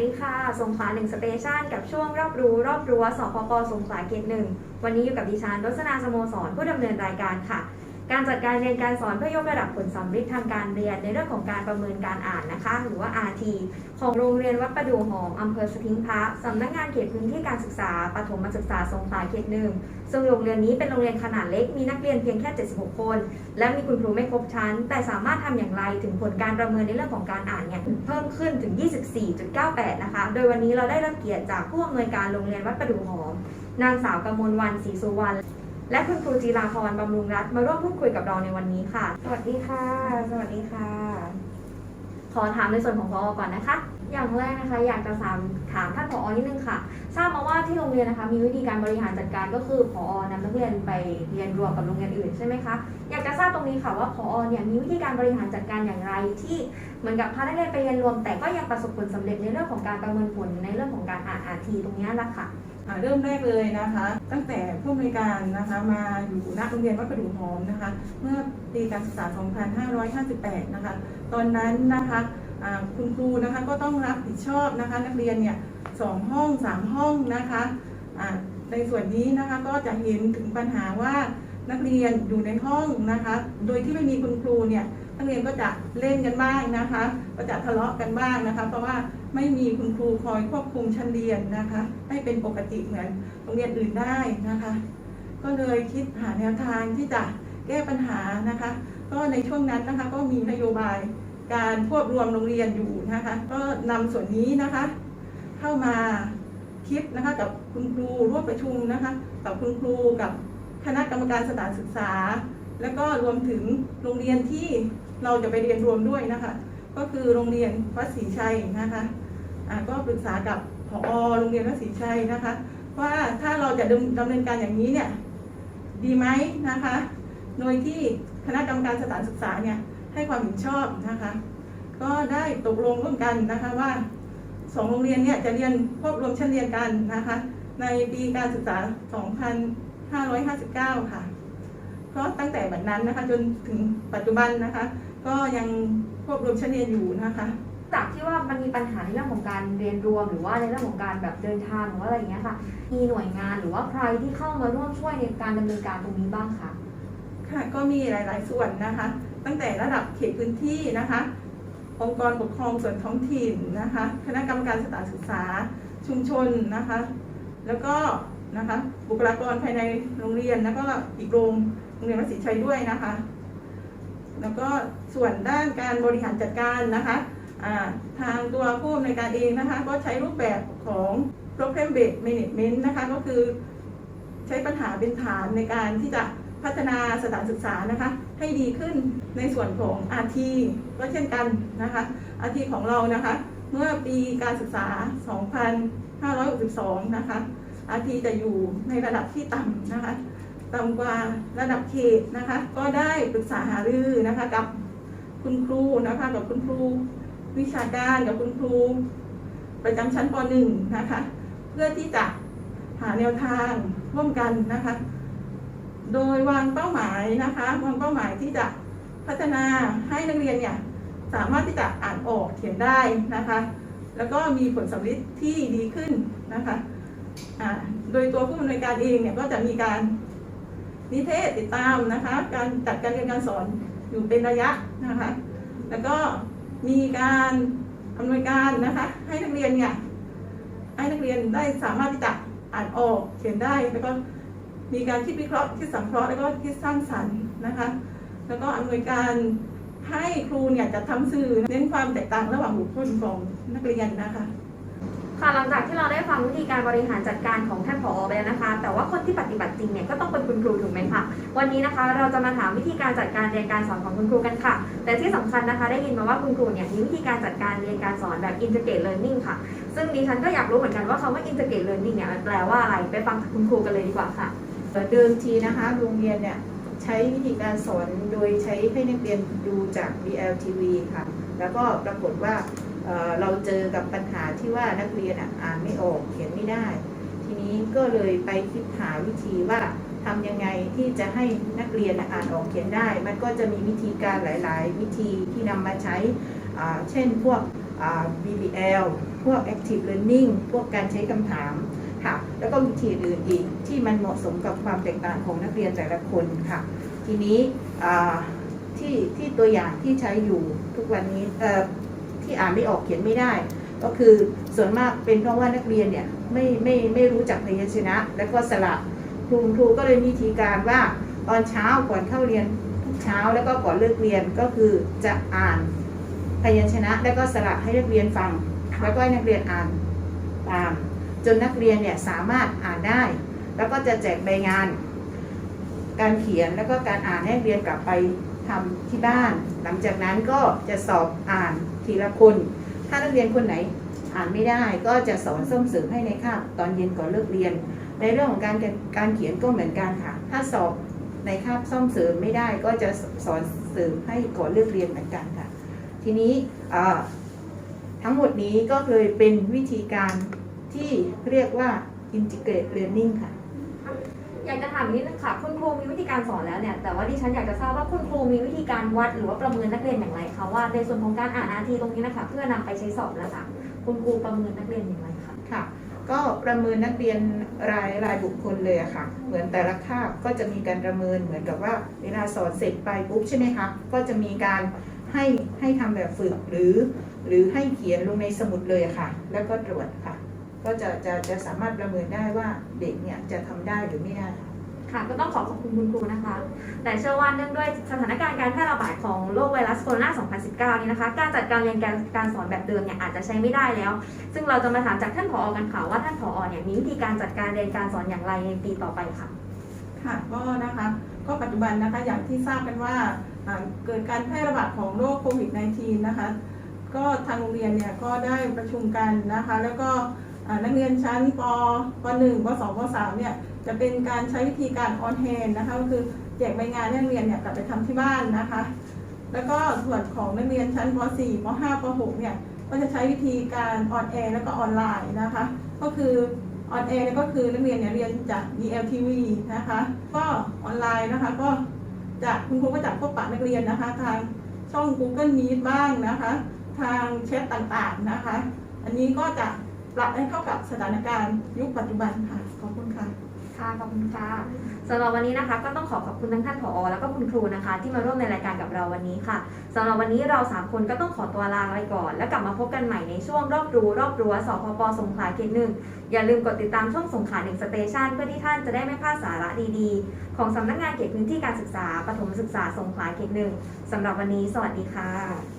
ดีค่ะ สงขลาหนึ่งสเตชันกับช่วงรอบรู้รอบรั้วสพปสงขลาเขตหนึ่ง วันนี้อยู่กับดิฉันรสนาสโมสรผู้ดำเนินรายการค่ะ การจัดการเรียนการสอนเพื่อยกระดับผลสัมฤทธิ์ทางการเรียน ในเรื่องของการประเมินการอ่านนะคะ หรือว่า RT ของโรงเรียนวัดประดู่หอมอำเภอสทิงพระสำนักงานเขตพื้นที่การศึกษาปฐมศึกษาสงขลาเขตหนึ่งซึ่งโรงเรียนนี้เป็นโรงเรียนขนาดเล็กมีนักเรียนเพียงแค่ 76 คน และมีคุณครูไม่ครบชั้น แต่สามารถทำอย่างไรถึงผลการประเมินในเรื่องของการอ่านเนี่ยเพิ่มขึ้นถึง 24.98 นะคะ โดยวันนี้เราได้รับเกียรติจากผู้อำนวยการโรงเรียนวัดประดู่หอม นางสาวกมลวันศรีสุวรรณ และคุณครูจีราพรบำรุงรัตน์มาร่วมพูดคุยกับเราในวันนี้ค่ะ สวัสดีค่ะ สวัสดีค่ะ ขอถามในส่วนของพอก่อนนะคะ อย่างแรกนะคะอยากจะถามถามท่านผอนิดนึงค่ะ ทราบมาว่าที่โรงเรียนนะคะมีวิธีการบริหารจัดการก็คือผอนำนักเรียนไปเรียนรวมกับโรงเรียนอื่นใช่ไหมคะอยากจะทราบตรงนี้ค่ะว่าผอเนี่ยมีวิธีการบริหารจัดการอย่างไร ที่เหมือนกับพานักเรียนไปเรียนรวม แต่ก็ยังประสบผลสำเร็จในเรื่องของการประเมินผลในเรื่องของการอ่านอาทีตรงนี้ละค่ะเริ่มแรกเลยนะคะ ตั้งแต่ผู้อำนวยการนะคะมาอยู่ณโรงเรียนวัดประดู่หอมนะคะ เมื่อปีการศึกษา 2558 นะคะ ตอนนั้นนะคะ คุณครูนะคะก็ต้องรับผิดชอบนะคะ นักเรียนเนี่ยสองห้องสามห้องนะคะในส่วนนี้นะคะก็จะเห็นถึงปัญหาว่านักเรียนอยู่ในห้องนะคะ โดยที่ไม่มีคุณครูเนี่ยนักเรียนก็จะเล่นกันบ้างนะคะ ก็จะทะเลาะกันบ้างนะคะ เพราะว่าไม่มีคุณครูคอยควบคุมชั้นเรียนนะคะ ให้เป็นปกติเหมือนโรงเรียนอื่นได้นะคะ ก็เลยคิดหาแนวทางที่จะแก้ปัญหานะคะ ก็ในช่วงนั้นนะคะก็มีนโยบาย การควบรวมโรงเรียนอยู่นะคะ ก็นำส่วนนี้นะคะ เข้ามาคิดนะคะกับคุณครูร่วมประชุมนะคะกับคุณครูกับคณะกรรมการสถานศึกษา แล้วก็รวมถึงโรงเรียนที่เราจะไปเรียนรวมด้วยนะคะ ก็คือโรงเรียนวัดศรีชัยนะคะอ่าก็ปรึกษากับผอโรงเรียนวัดศรีชัยนะคะ ว่าถ้าเราจะดำดำเนินการอย่างนี้เนี่ยดีไหมนะคะ โดยที่คณะกรรมการสถานศึกษาเนี่ย ให้ความเห็นชอบนะคะ ก็ได้ตกลงร่วมกันนะคะว่าสองโรงเรียนเนี่ยจะเรียนควบรวมชั้นเรียนกันนะคะ ในปีการศึกษา 2559 ค่ะก็ตั้งแต่บัดนั้นนะคะจนถึงปัจจุบันนะคะ ก็ยังควบรวมชั้นเรียนอยู่นะคะจากที่ว่ามันมีปัญหาในเรื่องของการเรียนรวมหรือว่าในเรื่องของการแบบเดินทางหรือว่าอะไรอย่างเงี้ยค่ะ มีหน่วยงานหรือว่าใครที่เข้ามาร่วมช่วยในการดำเนินการตรงนี้บ้างคะค่ะก็มีหลาย ๆ ส่วนนะคะ ตั้งแต่ระดับเขตพื้นที่นะคะ องค์กรปกครองส่วนท้องถิ่นนะคะ คณะกรรมการสถานศึกษาชุมชนนะคะ แล้วก็นะคะบุคลากรภายในโรงเรียนแล้วก็อีกโรงโรงเรียนวัดศรีชัยด้วยนะคะ แล้วก็ส่วนด้านการบริหารจัดการนะคะทางตัวผู้อำนวยการเองนะคะ ก็ใช้รูปแบบของ program based management นะคะ ก็คือใช้ปัญหาเป็นฐานในการที่จะพัฒนาสถานศึกษานะคะ ให้ดีขึ้นในส่วนของ RT ก็เช่นกันนะคะ RT ของเรานะคะ เมื่อปีการศึกษา 2562 นะคะ RT จะอยู่ในระดับที่ต่ำนะคะต่ำกว่าระดับเขตนะคะ ก็ได้ปรึกษาหารือนะคะกับคุณครูนะคะกับคุณครูวิชาการกับคุณครู ประจำชั้นป .1 นะคะ เพื่อที่จะหาแนวทางร่วมกันนะคะ โดยวางเป้าหมายนะคะวางเป้าหมายที่จะพัฒนาให้นักเรียนเนี่ยสามารถที่จะอ่านออกเขียนได้นะคะ แล้วก็มีผลสำลิดที่ดีขึ้นนะคะโดยตัวผู้อำนวยการเองเนี่ยก็จะมีการนิเทศติดตามนะคะ การจัดการเรียนการสอนอยู่เป็นระยะนะคะ แล้วก็มีการอำนวยการนะคะ ให้นักเรียนเนี่ยให้นักเรียนได้สามารถที่จะอ่านออกเขียนได้แล้วก็ มีการคิดวิเคราะห์คิดสังเคราะห์แล้วก็คิดสร้างสรรค์นะคะ แล้วก็อำนวยการให้ครูเนี่ยจะทำสื่อเน้นความแตกต่างระหว่างบุคคลของนักเรียนนะคะค่ะหลังจากที่เราได้ฟังวิธีการบริหารจัดการของท่านผอไปแล้วนะคะ แต่ว่าคนที่ปฏิบัติจริงเนี่ยก็ต้องเป็นคุณครูถูกไหมคะวันนี้นะคะ เราจะมาถามวิธีการจัดการเรียนการสอนของคุณครูกันค่ะ แต่ที่สำคัญนะคะ ได้ยินมาว่าคุณครูเนี่ยมีวิธีการจัดการเรียนการสอนแบบ integrate learning ค่ะ ซึ่งดิฉันก็อยากรู้เหมือนกันว่าคำว่า integrate learning เนี่ยแปลว่าอะไรไปฟังจากคุณครูกันเลยดีกว่าค่ะ เดิมทีนะคะโรงเรียนเนี่ยใช้วิธีการสอนโดยใช้ให้นักเรียนดูจาก BLTV ค่ะ แล้วก็ปรากฏว่าเเราเจอกับปัญหาที่ว่านักเรียนอ่านไม่ออกเขียนไม่ได้ ทีนี้ก็เลยไปคิดหาวิธีว่าทำยังไงที่จะให้นักเรียนอ่านออกเขียนได้ มันก็จะมีวิธีการหลาย ๆ วิธีที่นำมาใช้ เช่นพวก BBL พวก Active Learning พวกการใช้คำถาม ค่ะ แล้วก็วิธีอื่นอีกที่มันเหมาะสมกับความแตกต่างของนักเรียนแต่ละคนค่ะ ทีนี้ที่ที่ตัวอย่างที่ใช้อยู่ทุกวันนี้ที่อ่านไม่ออกเขียนไม่ได้ ก็คือส่วนมากเป็นเพราะว่านักเรียนเนี่ยไม่ไม่ไม่รู้จักพยัญชนะ และก็สระครูครูก็เลยมีวิธีการว่าตอนเช้าก่อนเข้าเรียนทุกเช้าแล้วก็ก่อนเลิกเรียนก็คือจะอ่านพยัญชนะ และก็สระให้นักเรียนฟัง แล้วก็ให้นักเรียนอ่านตาม จนนักเรียนเนี่ยสามารถอ่านได้ แล้วก็จะแจกใบงาน การเขียนแล้วก็การอ่านให้เรียนกลับไปทำที่บ้าน หลังจากนั้นก็จะสอบอ่านทีละคน ถ้านักเรียนคนไหนอ่านไม่ได้ก็จะสอนส่งเสริมให้ในคาบตอนเย็นก่อนเลิกเรียน ในเรื่องของการการเขียนก็เหมือนกันค่ะ ถ้าสอบในคาบซ่อมเสริมไม่ได้ก็จะสอนเสริมให้ก่อนเลิกเรียนเหมือนกันค่ะ ทีนี้ทั้งหมดนี้ก็เลยเป็นวิธีการ ที่เรียกว่า integrate learning ค่ะ อยากจะถามนิดนึงค่ะ คุณครูมีวิธีการสอนแล้วเนี่ย แต่ว่าดิฉันอยากจะทราบว่าคุณครูมีวิธีการวัดหรือว่าประเมินนักเรียนอย่างไรคะว่าในส่วนของการอ่านอาทีตรงนี้นะคะ เพื่อนำไปใช้สอบนะคะคุณครูประเมินนักเรียนอย่างไรคะค่ะ ก็ประเมินนักเรียนรายรายบุคคลเลยอะค่ะ เหมือนแต่ละคาบก็จะมีการประเมินเหมือนกับว่า เวลาสอนเสร็จไปปุ๊บใช่ไหมคะก็จะมีการให้ให้ทำแบบฝึกหรือ หรือให้เขียนลงในสมุดเลยอะค่ะ แล้วก็ตรวจค่ะ ก็จะจะจะสามารถประเมินได้ว่าเด็กเนี่ยจะทำได้หรือไม่ได้ค่ะค่ะก็ต้องขอขอบคุณคุณครูนะคะ แต่เชื่อว่าเนื่องด้วยสถานการณ์การแพร่ระบาดของโรคไวรัสโคโรนา 2019 นี้นะคะ การจัดการเรียนการการสอนแบบเดิมเนี่ยอาจจะใช้ไม่ได้แล้ว ซึ่งเราจะมาถามจากท่านผอกันค่ะว่าท่านผอเนี่ยมีวิธีการจัดการเรียนการสอนอย่างไรในปีต่อไปค่ะ ค่ะก็นะคะก็ปัจจุบันนะคะอย่างที่ทราบกันว่าอ่าเกิดการแพร่ระบาดของโรคโควิด -19 นะคะ ก็ทางโรงเรียนเนี่ยก็ได้ประชุมกันนะคะ แล้วก็อ่า นักเรียนชั้นปป .1 ป .2 ป .3 เนี่ยจะเป็นการใช้วิธีการออนแฮนนะคะก็คือแจกใบงานนักเรียนเนี่ยกลับไปทำที่บ้านนะคะ แล้วก็ส่วนของนักเรียนชั้นป .4 ป .5 ป .6 เนี่ยก็จะใช้วิธีการออนแอร์แล้วก็ออนไลน์นะคะ ก็คือออนแอร์ก็คือนักเรียนเนี่ยเรียนจาก DLTV นะคะ ก็ออนไลน์นะคะก็จะคุณครูก็จะพบปะนักเรียนนะคะ ทางช่อง Google Meet บ้างนะคะ ทางแชทต่างๆนะคะ อันนี้ก็จะ ปรับให้เข้ากับสถานการณ์ยุคปัจจุบันค่ะ ขอบคุณค่ะ ค่ะขอบคุณค่ะสำหรับวันนี้นะคะก็ต้องขอขอบคุณทั้งท่านผอ แล้วก็คุณครูนะคะ ที่มาร่วมในรายการกับเราวันนี้ค่ะสำหรับวันนี้เราสามคนก็ต้องขอตัวลาไปก่อน แล้วกลับมาพบกันใหม่ในช่วงรอบรู้รอบรั้วสพปสงขลาเขตหนึ่งอย่าลืมกดติดตามช่องสงขลาหนึ่งสเตชันเพื่อที่ท่านจะได้ไม่พลาดสาระดีๆ ของสำนักงานเขตพื้นที่การศึกษาปฐมศึกษาสงขลาเขตหนึ่งสำหรับวันนี้ สวัสดีค่ะ